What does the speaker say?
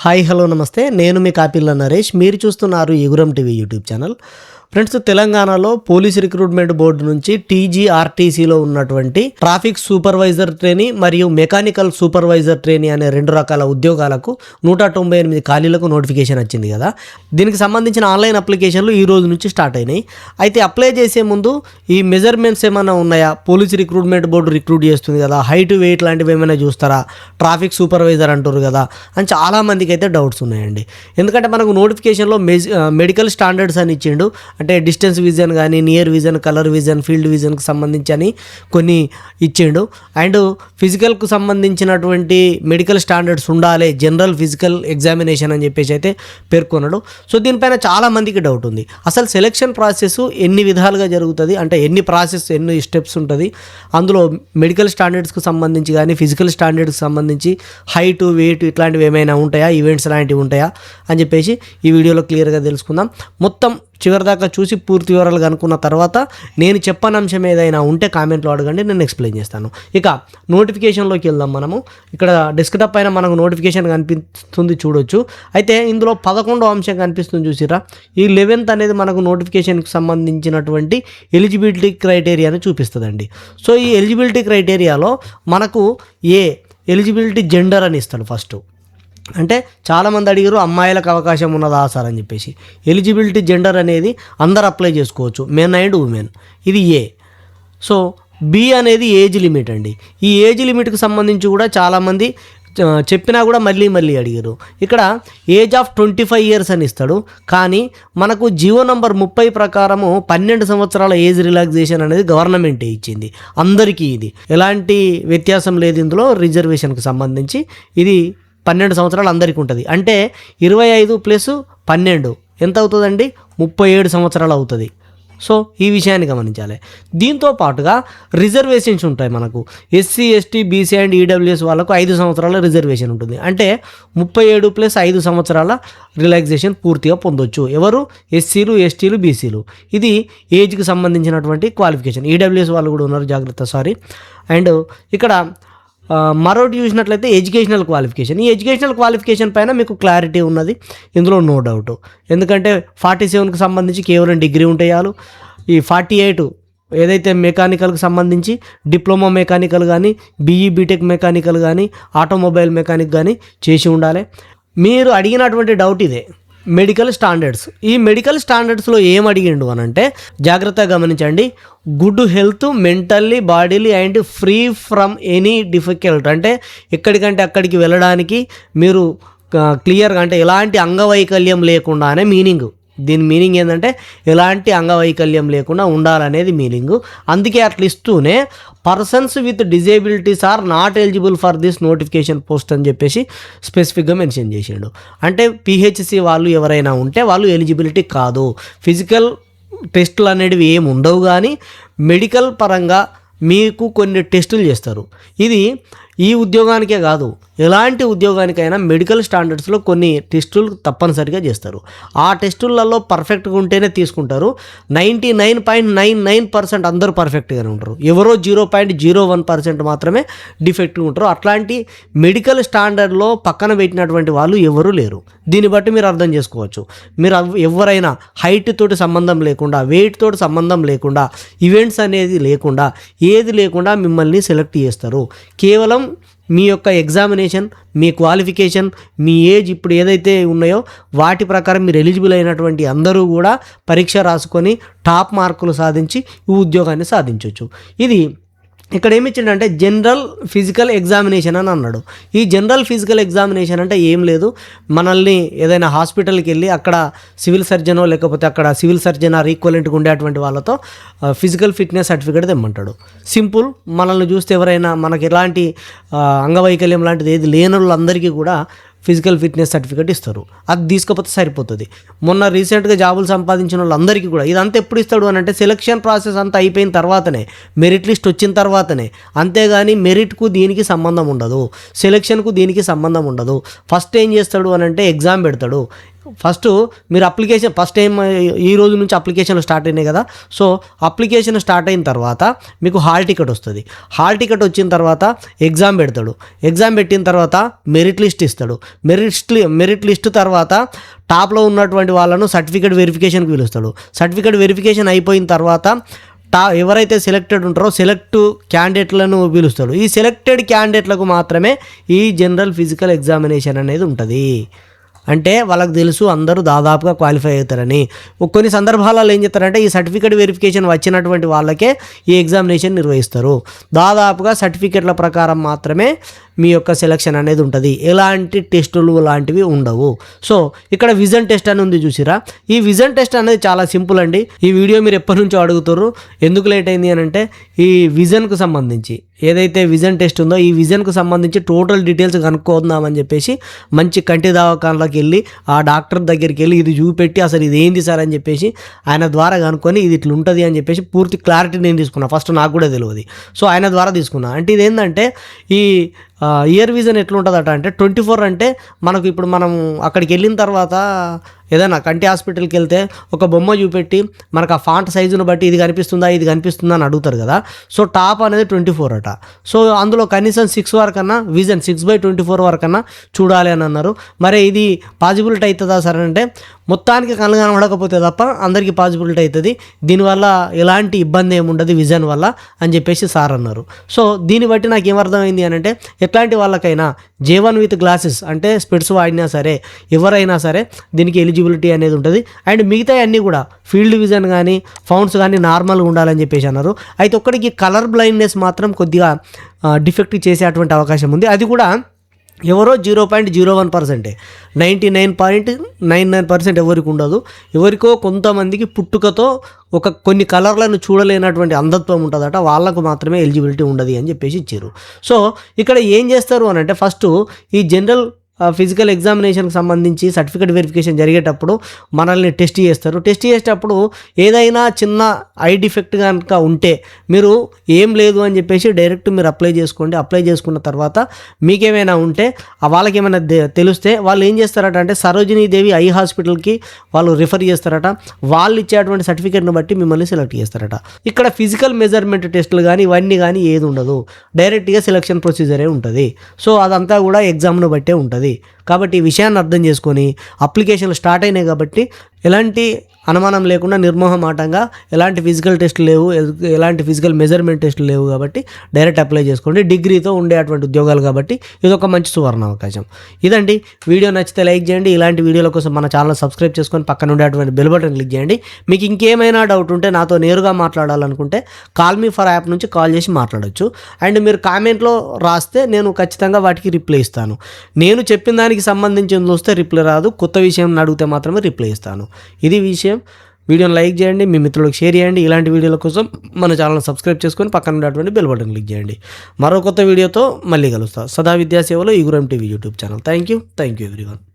Hi hello నమస్తే. నేను మీ కాపిల్ల నరేష్. మీరు చూస్తున్నారు Eguram TV YouTube channel. Friends తెలంగాణలో పోలీస్ రిక్రూట్మెంట్ బోర్డు నుంచి టీజీఆర్టీసీలో ఉన్నటువంటి ట్రాఫిక్ సూపర్వైజర్ ట్రైనీ మరియు మెకానికల్ సూపర్వైజర్ ట్రైనీ అనే రెండు రకాల ఉద్యోగాలకు నూట తొంభై ఎనిమిది ఖాళీలకు నోటిఫికేషన్ వచ్చింది కదా. దీనికి సంబంధించిన ఆన్లైన్ అప్లికేషన్లు ఈ రోజు నుంచి స్టార్ట్ అయినాయి. అయితే అప్లై చేసే ముందు ఈ మెజర్మెంట్స్ ఏమైనా ఉన్నాయా? పోలీస్ రిక్రూట్మెంట్ బోర్డు రిక్రూట్ చేస్తుంది కదా. హైట్ వెయిట్ లాంటివి ఏమైనా చూస్తారా? ట్రాఫిక్ సూపర్వైజర్ అంటారు కదా అని చాలా మందికి అయితే డౌట్స్ ఉన్నాయండి. ఎందుకంటే మనకు నోటిఫికేషన్లో మెజ్ మెడికల్ స్టాండర్డ్స్ అని ఇచ్చిండు. అంటే డిస్టెన్స్ విజన్ కానీ near vision colour vision field విజన్కి సంబంధించి అని కొన్ని ఇచ్చిండు. అండ్ ఫిజికల్కు సంబంధించినటువంటి మెడికల్ స్టాండర్డ్స్ ఉండాలి జనరల్ ఫిజికల్ ఎగ్జామినేషన్ అని చెప్పేసి అయితే పేర్కొన్నాడు. సో దీనిపైన చాలామందికి డౌట్ ఉంది. అసలు సెలెక్షన్ ప్రాసెస్ ఎన్ని విధాలుగా జరుగుతుంది? అంటే ఎన్ని ప్రాసెస్ ఎన్ని స్టెప్స్ ఉంటుంది? అందులో మెడికల్ స్టాండర్డ్స్కి సంబంధించి కానీ ఫిజికల్ స్టాండర్డ్స్కి సంబంధించి హైట్ వెయిట్ ఇట్లాంటివి ఏమైనా ఉంటాయా? ఈవెంట్స్ లాంటివి ఉంటాయా? అని చెప్పేసి ఈ వీడియోలో క్లియర్గా తెలుసుకుందాం. మొత్తం చివరిదాకా చూసి పూర్తి వివరాలు కనుక్కున్న తర్వాత నేను చెప్పని అంశం ఏదైనా ఉంటే కామెంట్లో అడగండి నేను ఎక్స్ప్లెయిన్ చేస్తాను. ఇక నోటిఫికేషన్లోకి వెళ్దాం మనము. ఇక్కడ డెస్క్టాప్ పైన మనకు నోటిఫికేషన్ కనిపిస్తుంది చూడొచ్చు. అయితే ఇందులో పదకొండో అంశం కనిపిస్తుంది చూసిరా ఈ లెవెన్త్ అనేది మనకు నోటిఫికేషన్కి సంబంధించినటువంటి ఎలిజిబిలిటీ క్రైటీరియాని చూపిస్తుందండి. సో ఈ ఎలిజిబిలిటీ క్రైటీరియాలో మనకు ఏ ఎలిజిబిలిటీ జెండర్ అని ఇస్తాడు ఫస్ట్. అంటే చాలామంది అడిగారు అమ్మాయిలకు అవకాశం ఉన్నదా సార్ అని చెప్పేసి. ఎలిజిబిలిటీ జెండర్ అనేది అందరు అప్లై చేసుకోవచ్చు మెన్ అండ్ ఉమెన్ ఇది ఏ సో బి అనేది ఏజ్ లిమిట్ అండి. ఈ ఏజ్ లిమిట్కి సంబంధించి కూడా చాలామంది చెప్పినా కూడా మళ్ళీ మళ్ళీ అడిగారు. ఇక్కడ age of twenty five years అని ఇస్తాడు. కానీ మనకు జియో నంబర్ ముప్పై ప్రకారము పన్నెండు సంవత్సరాల ఏజ్ రిలాక్సేషన్ అనేది గవర్నమెంటే ఇచ్చింది. అందరికీ ఇది. ఎలాంటి వ్యత్యాసం లేదు ఇందులో రిజర్వేషన్కి సంబంధించి. ఇది పన్నెండు సంవత్సరాలు అందరికీ ఉంటుంది. అంటే ఇరవై ఐదు ప్లస్ పన్నెండు. ఎంత అవుతుందండి? ముప్పై ఏడు సంవత్సరాలు అవుతుంది. సో ఈ విషయాన్ని గమనించాలి. దీంతో పాటుగా రిజర్వేషన్స్ ఉంటాయి మనకు. SC ST BC and EWS వాళ్ళకు ఐదు సంవత్సరాల రిజర్వేషన్ ఉంటుంది. అంటే ముప్పై ఏడు ప్లస్ ఐదు సంవత్సరాల రిలాక్సేషన్ పూర్తిగా పొందొచ్చు. ఎవరు? ఎస్సీలు ఎస్టీలు బీసీలు. ఇది ఏజ్కి సంబంధించినటువంటి క్వాలిఫికేషన్. ఈడబ్ల్యూఎస్ వాళ్ళు కూడా ఉన్నారు జాగ్రత్త సారీ. అండ్ ఇక్కడ మరొకటి చూసినట్లయితే ఎడ్యుకేషనల్ క్వాలిఫికేషన్. ఈ ఎడ్యుకేషనల్ క్వాలిఫికేషన్ పైన మీకు క్లారిటీ ఉన్నది. ఇందులో నో డౌట్. ఎందుకంటే ఫార్టీ సెవెన్కి సంబంధించి కేవలం డిగ్రీ ఉంటాయాలు. ఈ ఫార్టీ ఎయిట్ ఏదైతే మెకానికల్కి సంబంధించి డిప్లొమా మెకానికల్ కానీ బీఈ బీటెక్ మెకానికల్ కానీ ఆటోమొబైల్ మెకానిక్ కానీ చేసి ఉండాలి. మీరు అడిగినటువంటి డౌట్ ఇదే. Medical standards. ఈ మెడికల్ స్టాండర్డ్స్లో ఏం అడిగిండు అని అంటే జాగ్రత్తగా గమనించండి. Good health mentally bodily and free from any difficult. అంటే ఎక్కడికంటే అక్కడికి వెళ్ళడానికి మీరు క్లియర్గా అంటే ఎలాంటి అంగవైకల్యం లేకుండానే మీనింగ్. దీని మీనింగ్ ఏంటంటే ఎలాంటి అంగవైకల్యం లేకుండా ఉండాలనేది మీనింగ్. అందుకే అట్లా ఇస్తూనే persons with disabilities are not eligible for this notification post అని చెప్పేసి స్పెసిఫిక్గా మెన్షన్ చేసిండు. అంటే పిహెచ్సి వాళ్ళు ఎవరైనా ఉంటే వాళ్ళు ఎలిజిబిలిటీ కాదు. ఫిజికల్ టెస్టులు అనేటివి ఏమి ఉండవు కానీ మెడికల్ పరంగా మీకు కొన్ని టెస్టులు చేస్తారు. ఇది ఈ ఉద్యోగానికే కాదు ఎలాంటి ఉద్యోగానికైనా మెడికల్ స్టాండర్డ్స్లో కొన్ని టెస్టులు తప్పనిసరిగా చేస్తారు. ఆ టెస్టులలో పర్ఫెక్ట్గా ఉంటేనే తీసుకుంటారు. Ninety nine point nine nine percent అందరూ పర్ఫెక్ట్గానే ఉంటారు. ఎవరో zero point zero one percent మాత్రమే డిఫెక్ట్గా ఉంటారు. అట్లాంటి మెడికల్ స్టాండర్డ్లో పక్కన పెట్టినటువంటి వాళ్ళు ఎవరూ లేరు. దీన్ని బట్టి మీరు అర్థం చేసుకోవచ్చు. మీరు ఎవరైనా హైట్ తోటి సంబంధం లేకుండా వెయిట్ తోటి సంబంధం లేకుండా ఈవెంట్స్ అనేది లేకుండా ఏది లేకుండా మిమ్మల్ని సెలెక్ట్ చేస్తారు. కేవలం మీ యొక్క ఎగ్జామినేషన్ మీ క్వాలిఫికేషన్ మీ ఏజ్ ఇప్పుడు ఏదైతే ఉన్నాయో వాటి ప్రకారం మీరు ఎలిజిబుల్ అయినటువంటి అందరూ కూడా పరీక్ష రాసుకొని టాప్ మార్కులు సాధించి ఈ ఉద్యోగాన్ని సాధించవచ్చు ఇది ఇక్కడ ఏమి ఇచ్చిండంటే జనరల్ ఫిజికల్ ఎగ్జామినేషన్ అని అన్నాడు. ఈ జనరల్ ఫిజికల్ ఎగ్జామినేషన్ అంటే ఏం లేదు. మనల్ని ఏదైనా హాస్పిటల్కి వెళ్ళి అక్కడ సివిల్ సర్జనో లేకపోతే అక్కడ సివిల్ సర్జన్ ఆర్ ఈక్వలెంట్గా ఉండేటువంటి వాళ్ళతో ఫిజికల్ ఫిట్నెస్ సర్టిఫికేట్ తెమ్మంటాడు. సింపుల్. మనల్ని చూస్తే ఎవరైనా మనకి ఎలాంటి అంగవైకల్యం లాంటిది ఏది లేని వాళ్ళందరికీ కూడా ఫిజికల్ ఫిట్నెస్ సర్టిఫికేట్ ఇస్తారు. అది తీసుకోకపోతే సరిపోతుంది. మొన్న రీసెంట్గా జాబులు సంపాదించిన వాళ్ళందరికీ కూడా ఇదంతా ఎప్పుడు ఇస్తాడు అని అంటే సెలక్షన్ ప్రాసెస్ అంతా అయిపోయిన తర్వాతనే మెరిట్ లిస్ట్ వచ్చిన తర్వాతనే. అంతేగాని మెరిట్కు దీనికి సంబంధం ఉండదు. సెలక్షన్కు దీనికి సంబంధం ఉండదు. ఫస్ట్ ఏం చేస్తాడు అని అంటే ఎగ్జామ్ పెడతాడు. ఫస్ట్ మీరు అప్లికేషన్ ఫస్ట్ టైం ఈ రోజు నుంచి అప్లికేషన్లు స్టార్ట్ అయినాయి కదా. సో అప్లికేషన్ స్టార్ట్ అయిన తర్వాత మీకు హాల్ టికెట్ వస్తుంది. హాల్ టికెట్ వచ్చిన తర్వాత ఎగ్జామ్ పెడతాడు. ఎగ్జామ్ పెట్టిన తర్వాత మెరిట్ లిస్ట్ ఇస్తాడు. మెరిట్ మెరిట్ లిస్ట్ తర్వాత టాప్లో ఉన్నటువంటి వాళ్ళను సర్టిఫికేట్ వెరిఫికేషన్కి పిలుస్తాడు. సర్టిఫికేట్ వెరిఫికేషన్ అయిపోయిన తర్వాత టా ఎవరైతే సెలెక్టెడ్ ఉంటారో సెలెక్ట్ క్యాండిడేట్లను పిలుస్తాడు. ఈ సెలెక్టెడ్ క్యాండిడేట్లకు మాత్రమే ఈ జనరల్ ఫిజికల్ ఎగ్జామినేషన్ అనేది ఉంటుంది. అంటే వాళ్ళకి తెలుసు అందరూ దాదాపుగా క్వాలిఫై అవుతారని. కొన్ని సందర్భాలలో ఏం చేస్తారంటే ఈ సర్టిఫికేట్ వెరిఫికేషన్ వచ్చినటువంటి వాళ్ళకే ఈ ఎగ్జామినేషన్ నిర్వహిస్తారు. దాదాపుగా సర్టిఫికేట్ల ప్రకారం మాత్రమే మీ యొక్క సెలక్షన్ అనేది ఉంటుంది. ఎలాంటి టెస్టులు లాంటివి ఉండవు. సో ఇక్కడ విజన్ టెస్ట్ అని ఉంది చూసిరా? ఈ విజన్ టెస్ట్ అనేది చాలా సింపుల్ అండి. ఈ వీడియో మీరు ఎప్పటి నుంచో అడుగుతారు ఎందుకు లేట్ అయింది అని అంటే ఈ విజన్కు సంబంధించి. ఏదైతే విజన్ టెస్ట్ ఉందో ఈ విజన్కు సంబంధించి టోటల్ డీటెయిల్స్ కనుక్కుందామని చెప్పేసి మంచి కంటి దవాఖానలోకి వెళ్ళి ఆ డాక్టర్ దగ్గరికి వెళ్ళి ఇది చూపెట్టి అసలు ఇది ఏంది సార్ అని చెప్పేసి ఆయన ద్వారా కనుక్కొని ఇది ఇట్లా ఉంటుంది అని చెప్పేసి పూర్తి క్లారిటీ నేను తీసుకున్నా. ఫస్ట్ నాకు కూడా తెలియదు సో ఆయన ద్వారా తీసుకున్నా. అంటే ఇదేంటంటే ఈ ఇయర్ విజన్ ఎట్లుంటుందట అంటే ట్వంటీ ఫోర్ అంటే మనకు ఇప్పుడు మనం అక్కడికి వెళ్ళిన తర్వాత ఏదైనా కంటి హాస్పిటల్కి వెళ్తే ఒక బొమ్మ చూపెట్టి మనకు ఆ ఫాంట్ సైజును బట్టి ఇది కనిపిస్తుందా ఇది కనిపిస్తుందా అని అడుగుతారు కదా. సో టాప్ అనేది ట్వంటీ ఫోర్ అట. సో అందులో కనీసం సిక్స్ వరకు అన్నా vision six by twenty four వరకన్నా చూడాలి అని అన్నారు. మరి ఇది పాజిబిలిటీ అవుతుందా సార్ అంటే మొత్తానికి కళ్ళు కనబడకపోతే తప్ప అందరికీ పాజిబిలిటీ అవుతుంది. దీనివల్ల ఎలాంటి ఇబ్బంది ఏముండదు విజన్ వల్ల అని చెప్పేసి సార్ అన్నారు. సో దీన్ని బట్టి నాకు ఏమర్థమైంది అని అంటే ఎట్లాంటి వాళ్ళకైనా జేవన్ విత్ గ్లాసెస్ అంటే స్పెట్స్ వాడినా సరే ఎవరైనా సరే దీనికి ఎలిజిబిలిటీ అనేది ఉంటుంది. అండ్ మిగతా అన్నీ కూడా ఫీల్డ్ విజన్ కానీ ఫౌండ్స్ కానీ నార్మల్గా ఉండాలని చెప్పేసి అన్నారు. అయితే ఒక్కడికి కలర్ బ్లైండ్నెస్ మాత్రం కొద్దిగా డిఫెక్ట్ చేసేటువంటి అవకాశం ఉంది. అది కూడా ఎవరో జీరో పాయింట్ జీరో వన్ పర్సెంటే ninety nine point nine nine percent ఎవరికి ఉండదు. ఎవరికో కొంతమందికి పుట్టుకతో ఒక కొన్ని కలర్లను చూడలేనటువంటి అంధత్వం ఉంటుందట. వాళ్ళకు మాత్రమే ఎలిజిబిలిటీ ఉండదు అని చెప్పేసి ఇచ్చారు. సో ఇక్కడ ఏం చేస్తారు అని అంటే ఫస్ట్ ఈ జనరల్ ఫిజికల్ ఎగ్జామినేషన్కి సంబంధించి సర్టిఫికేట్ వెరిఫికేషన్ జరిగేటప్పుడు మనల్ని టెస్ట్ చేస్తారు. టెస్ట్ చేసేటప్పుడు ఏదైనా చిన్న ఐ డిఫెక్ట్ కనుక ఉంటే మీరు ఏం లేదు అని చెప్పేసి డైరెక్ట్ మీరు అప్లై చేసుకోండి. అప్లై చేసుకున్న తర్వాత మీకేమైనా ఉంటే వాళ్ళకి ఏమైనా తెలిస్తే వాళ్ళు ఏం చేస్తారట అంటే సరోజినీ దేవి ఐ హాస్పిటల్కి వాళ్ళు రిఫర్ చేస్తారట. వాళ్ళు ఇచ్చేటువంటి సర్టిఫికేట్ని బట్టి మిమ్మల్ని సెలెక్ట్ చేస్తారట. ఇక్కడ ఫిజికల్ మెజర్మెంట్ టెస్టులు కానీ ఇవన్నీ కానీ ఏది ఉండదు. డైరెక్ట్గా సెలక్షన్ ప్రొసీజరే ఉంటుంది. సో అదంతా కూడా ఎగ్జామ్ను బట్టే ఉంటుంది. కాబట్టి ఈ విషయాన్ని అర్థం చేసుకొని అప్లికేషన్లు స్టార్ట్ అయినాయి కాబట్టి ఎలాంటి అనుమానం లేకుండా నిర్మోహమాటంగా ఎలాంటి ఫిజికల్ టెస్ట్ లేవు ఎలాంటి ఫిజికల్ మెజర్మెంట్ టెస్ట్లు లేవు కాబట్టి డైరెక్ట్ అప్లై చేసుకోండి. డిగ్రీతో ఉండేటువంటి ఉద్యోగాలు కాబట్టి ఇది ఒక మంచి సువర్ణ అవకాశం. ఇదండి. వీడియో నచ్చితే లైక్ చేయండి. ఇలాంటి వీడియోల కోసం మన ఛానల్ సబ్స్క్రైబ్ చేసుకొని పక్కన ఉండేటువంటి బెల్ బటన్ క్లిక్ చేయండి. మీకు ఇంకేమైనా డౌట్ ఉంటే నాతో నేరుగా మాట్లాడాలనుకుంటే కాల్ మీ ఫర్ యాప్ నుంచి కాల్ చేసి మాట్లాడొచ్చు. అండ్ మీరు కామెంట్లో రాస్తే నేను ఖచ్చితంగా వాటికి రిప్లై ఇస్తాను. నేను చెప్పిన దానికి సంబంధించి చూస్తే రిప్లై రాదు. కొత్త విషయం అడిగితే మాత్రమే రిప్లై ఇస్తాను. ఇది విషయం విషయం. వీడియోని లైక్ చేయండి మీ మిత్రులకు షేర్ చేయండి. ఇలాంటి వీడియోల కోసం మన ఛానల్ సబ్స్క్రైబ్ చేసుకొని పక్కన ఉన్నటువంటి బెల్ బటన్ క్లిక్ చేయండి. మరో కొత్త వీడియోతో మళ్ళీ కలుస్తా. సదా విద్యాసేవలో Eeguram TV YouTube channel. Thank you thank you everyone